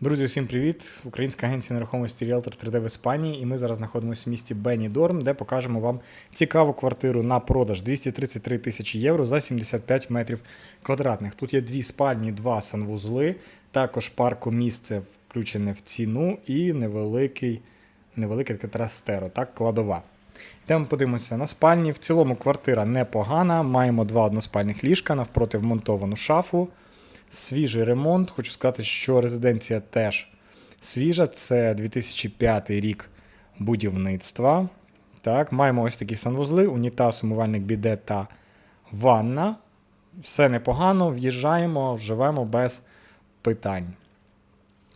Друзі, усім привіт! Українська агенція нерухомості Realtor 3D в Іспанії, і ми зараз знаходимося в місті Бенідорм, де покажемо вам цікаву квартиру на продаж 233 тисячі євро за 75 метрів квадратних. Тут є дві спальні, два санвузли, також паркомісце включене в ціну і невеликий, невелике трастеро, так, кладова. Йдемо подивимося на спальні. В цілому квартира непогана. Маємо два односпальних ліжка, навпроти вмонтовану шафу. Свіжий ремонт. Хочу сказати, що резиденція теж свіжа. Це 2005 рік будівництва. Так, маємо ось такі санвузли, унітаз, умивальник біде та ванна. Все непогано, в'їжджаємо, живемо без питань.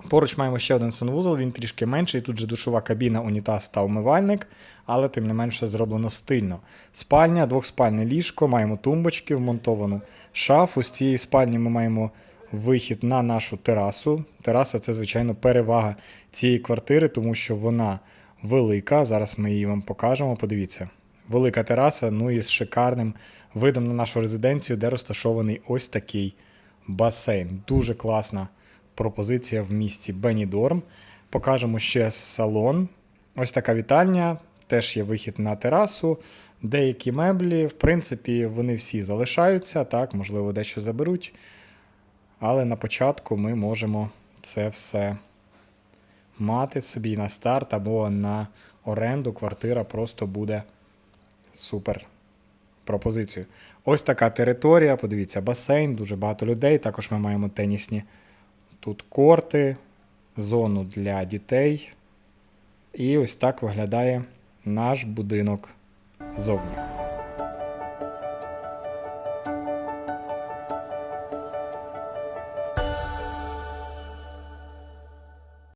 Поруч маємо ще один санвузол, він трішки менший. Тут же душова кабіна, унітаз та умивальник, але тим не менше зроблено стильно. Спальня, двохспальне ліжко, маємо тумбочки, вмонтовану шафу. З цієї спальні ми маємо вихід на нашу терасу. Тераса це, звичайно, перевага цієї квартири, тому що вона велика. Зараз ми її вам покажемо. Подивіться. Велика тераса, ну і з шикарним видом на нашу резиденцію, де розташований ось такий басейн. Дуже класна пропозиція в місті Бенідорм. Покажемо ще салон. Ось така вітальня. Теж є вихід на терасу. Деякі меблі, в принципі, вони всі залишаються, так, можливо, дещо заберуть. Але на початку ми можемо це все мати собі на старт або на оренду. Квартира просто буде супер пропозицією. Ось така територія. Подивіться, басейн, дуже багато людей. Також ми маємо тенісні тут корти, зону для дітей. І ось так виглядає наш будинок зовні.